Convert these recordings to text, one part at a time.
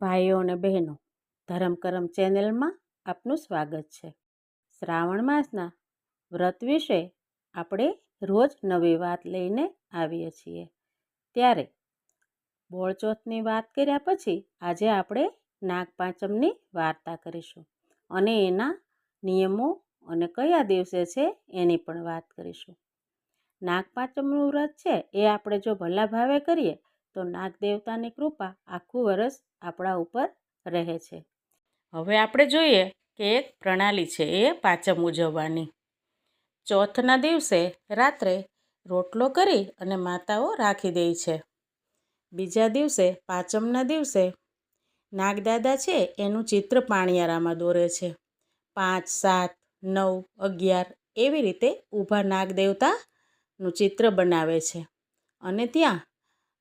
ભાઈઓ અને બહેનો, ધરમ કરમ ચેનલમાં આપનું સ્વાગત છે. શ્રાવણ માસના વ્રત વિશે આપણે રોજ નવી વાત લઈને આવીએ છીએ. ત્યારે બોળચોથની વાત કર્યા પછી આજે આપણે નાગપાંચમની વાર્તા કરીશું અને એના નિયમો અને કયા દિવસે છે એની પણ વાત કરીશું. નાગપાંચમનું વ્રત છે એ આપણે જો ભલા ભાવે કરીએ તો નાગ દેવતાની કૃપા આખું વરસ આપણા ઉપર રહે છે. હવે આપણે જોઈએ કે એક પ્રણાલી છે એ પાંચમ ઉજવવાની. ચોથના દિવસે રાત્રે રોટલો કરી અને માતાઓ રાખી દે છે. બીજા દિવસે પાંચમના દિવસે નાગદાદા છે એનું ચિત્ર પાણિયારામાં દોરે છે. પાંચ, સાત, નવ, અગિયાર એવી રીતે ઊભા નાગદેવતાનું ચિત્ર બનાવે છે. અને ત્યાં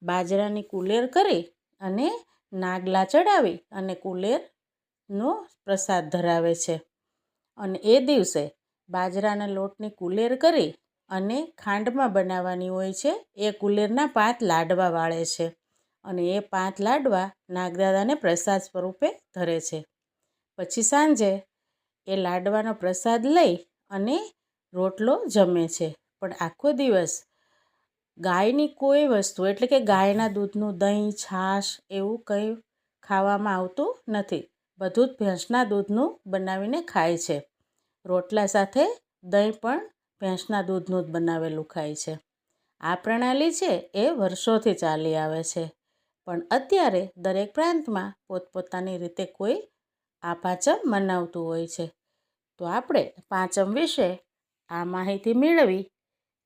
બાજરાની કુલેર કરી અને નાગલા ચડાવી અને કુલેરનો પ્રસાદ ધરાવે છે. અને એ દિવસે બાજરાના લોટની કુલેર કરી અને ખાંડમાં બનાવવાની હોય છે. એ કુલેરના પાંચ લાડવા વાળે છે અને એ પાંચ લાડવા નાગદાદાને પ્રસાદ સ્વરૂપે ધરે છે. પછી સાંજે એ લાડવાનો પ્રસાદ લઈ અને રોટલો જમે છે. પણ આખો દિવસ ગાયની કોઈ વસ્તુ, એટલે કે ગાયના દૂધનું દહીં, છાશ એવું કંઈ ખાવામાં આવતું નથી. બધું જ ભેંસના દૂધનું બનાવીને ખાય છે. રોટલા સાથે દહીં પણ ભેંસના દૂધનું જ બનાવેલું ખાય છે. આ પ્રણાલી છે એ વર્ષોથી ચાલી આવે છે. પણ અત્યારે દરેક પ્રાંતમાં પોતપોતાની રીતે કોઈ આ પાંચમ મનાવતું હોય છે. તો આપણે પાંચમ વિશે આ માહિતી મેળવી,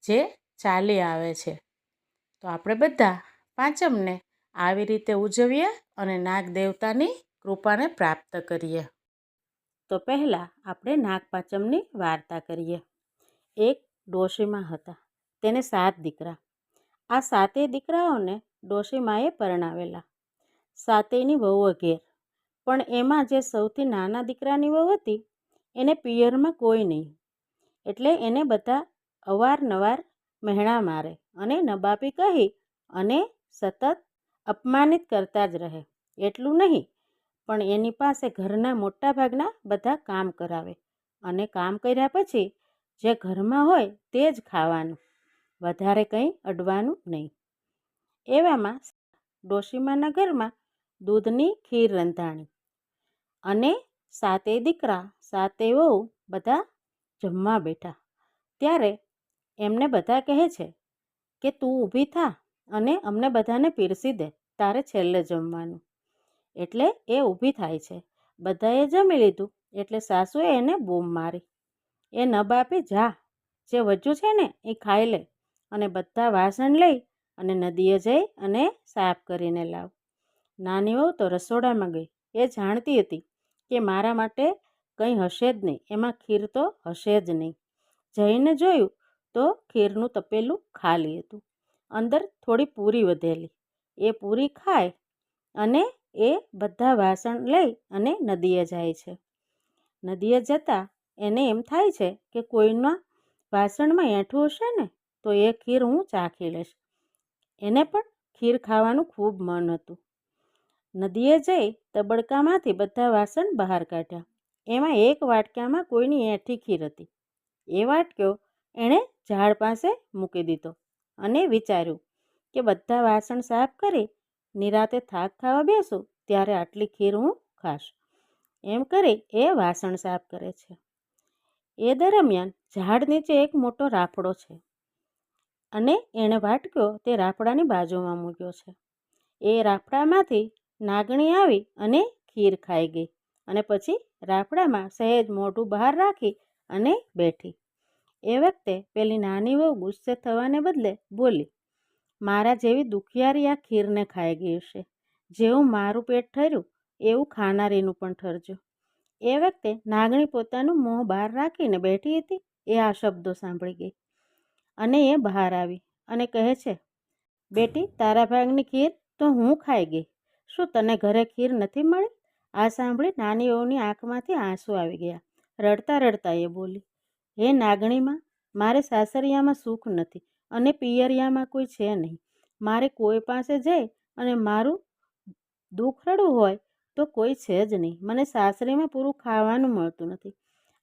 જે ચાલી આવે છે. તો આપણે બધા પાંચમને આવી રીતે ઉજવીએ અને નાગ દેવતાની કૃપાને પ્રાપ્ત કરીએ. તો પહેલાં આપણે નાગપાંચમની વાર્તા કરીએ. એક ડોશીમાં હતા. તેને સાત દીકરા. આ સાતેય દીકરાઓને ડોશીમાએ પરણાવેલા. સાતેયની વહુ ઘેર. પણ એમાં જે સૌથી નાના દીકરાની વહુ હતી, એને પિયરમાં કોઈ નહીં. એટલે એને બધા અવારનવાર મહેણા મારે અને નબાબી કહી અને સતત અપમાનિત કરતા જ રહે. એટલું નહીં, પણ એની પાસે ઘરના મોટાભાગના બધા કામ કરાવે અને કામ કર્યા પછી જે ઘરમાં હોય તે જ ખાવાનું, વધારે કંઈ અડવાનું નહીં. એવામાં ડોશીમાના ઘરમાં દૂધની ખીર રંધાણી અને સાતે દીકરા, સાતે વહુ બધા જમવા બેઠા. ત્યારે એમને બધા કહે છે કે, તું ઊભી થા અને અમને બધાને પીરસી દે, તારે છેલ્લે જમવાનું. એટલે એ ઊભી થાય છે. બધાએ જમી લીધું, એટલે સાસુએ એને બૂમ મારી. એ ન આપી જા. જે વજ્જું છે ને, એ ખાઈ લે અને બધા વાસણ લઈ અને નદીએ જઈ અને સાફ કરીને લાવ. નાની વહુ તો રસોડામાં ગઈ. એ જાણતી હતી કે મારા માટે કંઈ હશે જ નહીં. એમાં ખીર તો હશે જ નહીં. જઈને જોયું તો ખીરનું તપેલું ખાલી હતું. અંદર થોડી પૂરી વધેલી. એ પૂરી ખાય અને એ બધા વાસણ લઈ અને નદીએ જાય છે. નદીએ જતાં એને એમ થાય છે કે કોઈના વાસણમાં એઠું હશે ને, તો એ ખીર હું ચાખી લઈશ. એને પણ ખીર ખાવાનું ખૂબ મન હતું. નદીએ જઈ તબડકામાંથી બધા વાસણ બહાર કાઢ્યા. એમાં એક વાટકામાં કોઈની એઠી ખીર હતી. એ વાટક્યો એણે ઝાડ પાસે મૂકી દીધો અને વિચાર્યું કે બધા વાસણ સાફ કરી નિરાતે થાક ખાવા બેસું ત્યારે આટલી ખીર હું ખાશ. એમ કરી એ વાસણ સાફ કરે છે. એ દરમિયાન ઝાડ નીચે એક મોટો રાફડો છે અને એણે વાટક્યો તે રાફડાની બાજુમાં મૂક્યો છે. એ રાફડામાંથી નાગણી આવી અને ખીર ખાઈ ગઈ અને પછી રાફડામાં સહેજ મોઢું બહાર રાખી અને બેઠી. એ વખતે પેલી નાની વહુ ગુસ્સે થવાને બદલે બોલી, મારા જેવી દુખિયારી આ ખીરને ખાઈ ગઈ હશે જેવું મારું પેટ ઠર્યું, એવું ખાનારીનું પણ ઠરજો. એ વખતે નાગણી પોતાનું મોં બહાર રાખીને બેઠી હતી, એ આ શબ્દો સાંભળી ગઈ. અને એ બહાર આવી અને કહે છે, બેટી, તારા ભાગની ખીર તો હું ખાઈ ગઈ. શું તને ઘરે ખીર નથી મળી? આ સાંભળી નાની વહુની આંખમાંથી આંસુ આવી ગયા. રડતા રડતા એ બોલી હે નાગણીમાં મારે સાસરિયામાં સુખ નથી અને પિયરિયામાં કોઈ છે નહીં. મારે કોઈ પાસે જઈ અને મારું દુઃખ હોય તો કોઈ છે જ નહીં. મને સાસરીમાં પૂરું ખાવાનું મળતું નથી.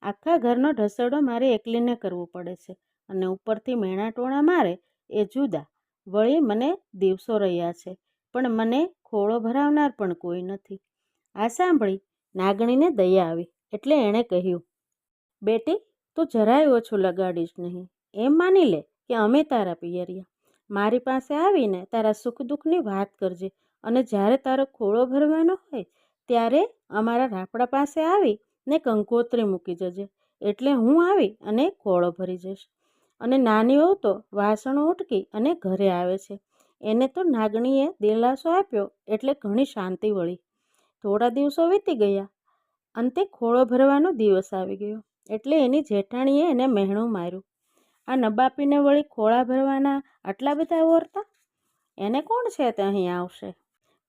આખા ઘરનો ઢસડો મારે એકલીને કરવો પડે છે અને ઉપરથી મેણા ટોણા મારે એ જુદા. વળી મને દિવસો રહ્યા છે, પણ મને ખોળો ભરાવનાર પણ કોઈ નથી. આ સાંભળી નાગણીને દયા આવી એટલે એણે કહ્યું, બેટી તું જરાય ઓછું લગાડીશ નહીં. એમ માની લે કે અમે તારા પિયરિયા. મારી પાસે આવીને તારા સુખ દુઃખની વાત કરજે અને જ્યારે તારો ખોળો ભરવાનો હોય ત્યારે અમારા રાપડા પાસે આવી ને કંકોત્રી મૂકી જજે. એટલે હું આવી અને ખોળો ભરી જઈશ. અને નાની વહુ તો વાસણો ઉટકી અને ઘરે આવે છે. એને તો નાગણીએ દિલાસો આપ્યો એટલે ઘણી શાંતિ વળી. થોડા દિવસો વીતી ગયા. અંતે ખોળો ભરવાનો દિવસ આવી ગયો. એટલે એની જેઠાણીએ એને મહેણું માર્યું. આ નબાપીને વળી ખોળા ભરવાના આટલા બધા ઓરતા? એને કોણ છે તે અહીં આવશે?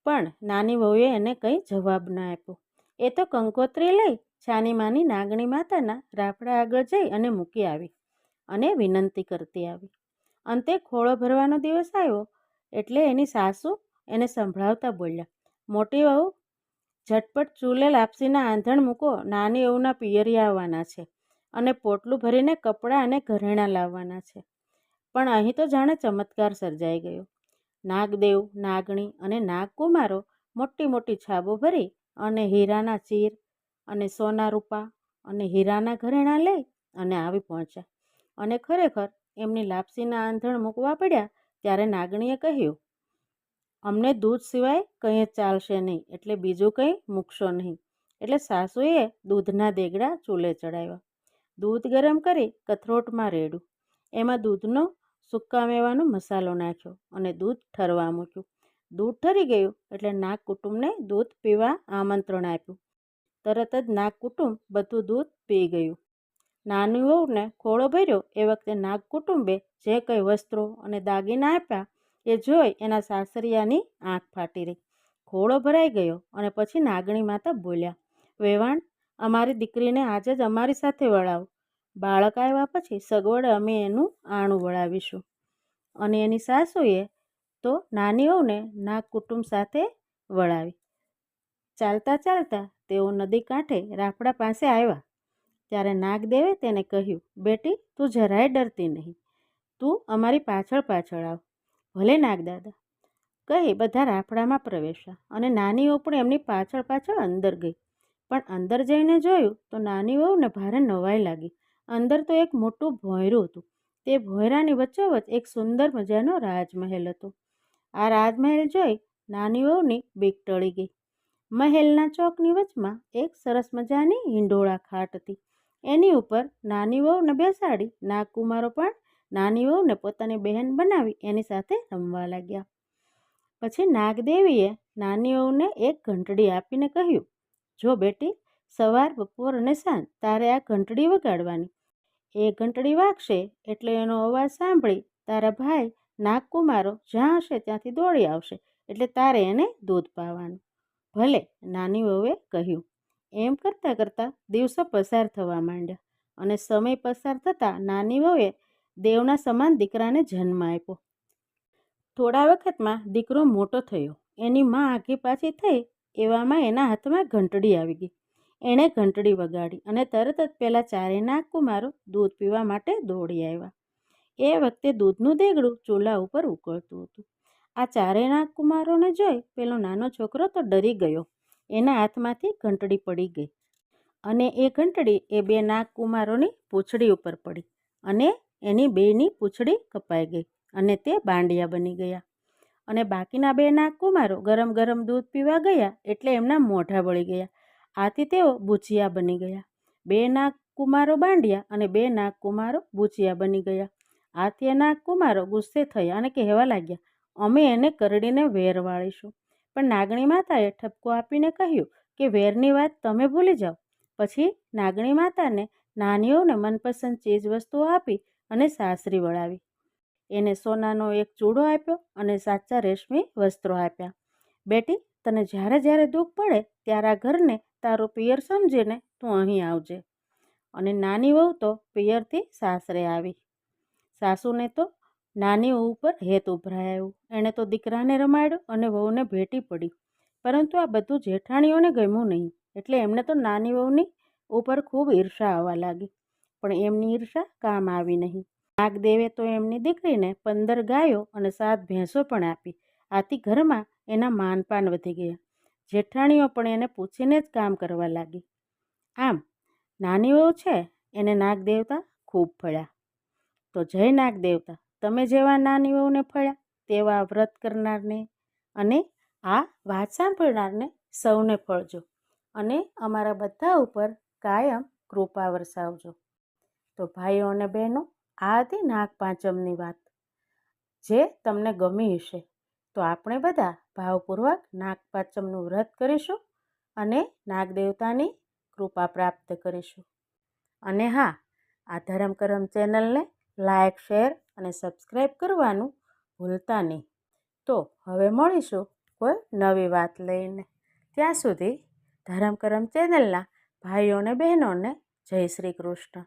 પણ નાની વહુએ એને કંઈ જવાબ ના આપ્યો. એ તો કંકોત્રી લઈ છાનીમાની નાગણી માતાના રાફડા આગળ જઈ અને મૂકી આવી અને વિનંતી કરતી આવી. અંતે ખોળો ભરવાનો દિવસ આવ્યો એટલે એની સાસુ એને સંભળાવતા બોલ્યા, મોટી વહુ ઝટપટ ચૂલે લાપસીના આંધણ મૂકો, નાની વહુના પિયરી આવવાના છે અને પોટલું ભરીને કપડાં અને ઘરેણાં લાવવાના છે. પણ અહીં તો જાણે ચમત્કાર સર્જાઈ ગયો. નાગદેવ, નાગણી અને નાગકુમારો મોટી મોટી છાબો ભરી અને હીરાના ચીર અને સોના રૂપા અને હીરાના ઘરેણાં લઈ અને આવી પહોંચ્યા. અને ખરેખર એમની લાપસીના આંધણ મૂકવા પડ્યા ત્યારે નાગણીએ કહ્યું અમને દૂધ સિવાય કંઈ ચાલશે નહીં, એટલે બીજું કંઈ મૂકશો નહીં. એટલે સાસુએ દૂધના દેગડા ચૂલે ચડાવ્યા. દૂધ ગરમ કરી કથરોટમાં રેડ્યું. એમાં દૂધનો સૂકા મેવાનો મસાલો નાખ્યો અને દૂધ ઠરવા મૂક્યું. દૂધ ઠરી ગયું એટલે નાગ કુટુંબને દૂધ પીવા આમંત્રણ આપ્યું. તરત જ નાગ કુટુંબ બધું દૂધ પી ગયું. નાની વહુને ખોળો ભર્યો. એ વખતે નાગ કુટુંબે જે કંઈ વસ્ત્રો અને દાગીના આપ્યા એ જોઈ એના સાસરિયાની આંખ ફાટી રહી. ખોળો ભરાઈ ગયો અને પછી નાગણી માતા બોલ્યા, વેવાણ, અમારી દીકરીને આજે જ અમારી સાથે વળાવો. બાળક આવ્યા પછી સગવડે અમે એનું આણું વળાવીશું. અને એની સાસુએ તો નાનીઓને ના કુટુંબ સાથે વળાવી. ચાલતા ચાલતા તેઓ નદી કાંઠે રાફડા પાસે આવ્યા. ત્યારે નાગદેવે તેને કહ્યું, બેટી, તું જરાય ડરતી નહીં. તું અમારી પાછળ પાછળ આવ. ભલે નાગદાદા. કહી, બધા રાફડામાં પ્રવેશ્યા અને નાની વહુ પણ એમની પાછળ પાછળ અંદર ગઈ. પણ અંદર જઈને જોયું તો નાની વહુને ભારે નવાઈ લાગી. અંદર તો એક મોટું ભોંયરું હતું. તે ભોંયરાની વચ્ચોવચ એક સુંદર મજાનો રાજમહેલ હતો. આ રાજમહેલ જોઈ નાની વહુની બીક ટળી ગઈ. મહેલના ચોકની વચમાં એક સરસ મજાની હિંડોળા ખાટ હતી. એની ઉપર નાની વહુને બેસાડી નાગકુમારો પણ નાની વહુને પોતાની બહેન બનાવી એની સાથે રમવા લાગ્યા. પછી નાગદેવીએ નાની વહુને એક ઘંટડી આપીને કહ્યું, જો બેટી, સવાર, બપોર અને સાંજ તારે આ ઘંટડી વગાડવાની. એ ઘંટડી વાગશે એટલે એનો અવાજ સાંભળી તારા ભાઈ નાગકુમારો જ્યાં હશે ત્યાંથી દોડી આવશે એટલે તારે એને દૂધ પાવાનું. ભલે નાની વહુએ કહ્યું. એમ કરતાં કરતાં દિવસો પસાર થવા માંડ્યા અને સમય પસાર થતાં નાની વહુએ દેવના સમાન દીકરાને જન્મ આપ્યો. થોડા વખતમાં દીકરો મોટો થયો. એની માં આઘી પાછી થઈ એવામાં એના હાથમાં ઘંટડી આવી ગઈ. એણે ઘંટડી વગાડી અને તરત જ પહેલાં ચારે નાગકુમારો દૂધ પીવા માટે દોડી આવ્યા. એ વખતે દૂધનું દેગડું ચૂલા ઉપર ઉકળતું હતું. આ ચારે નાગકુમારોને જોઈ પેલો નાનો છોકરો તો ડરી ગયો. એના હાથમાંથી ઘંટડી પડી ગઈ અને એ ઘંટડી એ બે નાગકુમારોની પૂંછડી ઉપર પડી અને એની બેની પૂંછડી કપાઈ ગઈ અને તે બાંડિયા બની ગયા. અને બાકીના બે નાગકુમારો ગરમ ગરમ દૂધ પીવા ગયા એટલે એમના મોઢા બળી ગયા. આથી તેઓ ભૂચિયા બની ગયા. બે નાગકુમારો બાંડિયા અને બે નાગકુમારો ભૂચિયા બની ગયા. આથી એ નાગકુમારો ગુસ્સે થયા અને કહેવા લાગ્યા, અમે એને કરડીને વેર વાળીશું. પણ નાગણી માતાએ ઠપકો આપીને કહ્યું કે, વેરની વાત તમે ભૂલી જાઓ. પછી નાગણી માતાને નાનીઓને મનપસંદ ચીજ વસ્તુઓ આપી અને સાસરી વળાવી. એને સોનાનો એક ચૂડો આપ્યો અને સાચા રેશમી વસ્ત્રો આપ્યા. બેટી, તને જ્યારે જ્યારે દુઃખ પડે ત્યારે આ ઘરને તારું પિયર સમજીને તું અહીં આવજે. અને નાની વહુ તો પિયરથી સાસરે આવી. સાસુને તો નાની વહુ ઉપર હેત ઉભરાયું એણે તો દીકરાને રમાડ્યો અને વહુને ભેટી પડી. પરંતુ આ બધું જેઠાણીઓને ગમ્યું નહીં. એટલે એમને તો નાની વહુની ઉપર ખૂબ ઈર્ષા આવવા લાગી. પણ એમની ઈર્ષા કામ આવી નહીં. નાગદેવે તો એમની દીકરીને પંદર ગાયો અને સાત ભેંસો પણ આપી. આથી ઘરમાં એના માનપાન વધી ગયા. જેઠાણીઓ પણ એને પૂછીને જ કામ કરવા લાગી. આમ નાની વહુ છે એને નાગદેવતા ખૂબ ફળ્યા. તો જય નાગદેવતા તમે જેવા નાની વહુને ફળ્યા તેવા વ્રત કરનારને અને આ વાત સાંભળનારને સૌને ફળજો અને અમારા બધા ઉપર કાયમ કૃપા વરસાવજો. તો ભાઈઓ અને બહેનો, આ હતી નાગપાંચમની વાત. જે તમને ગમી હશે. તો આપણે બધા ભાવપૂર્વક નાગપાંચમનું વ્રત કરીશું અને નાગદેવતાની કૃપા પ્રાપ્ત કરીશું. અને હા, આ ધરમ કરમ ચેનલને લાઇક શેર અને સબસ્ક્રાઈબ કરવાનું ભૂલતા નહીં. તો હવે મળીશું કોઈ નવી વાત લઈને. ત્યાં સુધી ધરમ કરમ ચેનલના ભાઈઓ અને બહેનોને જય શ્રી કૃષ્ણ.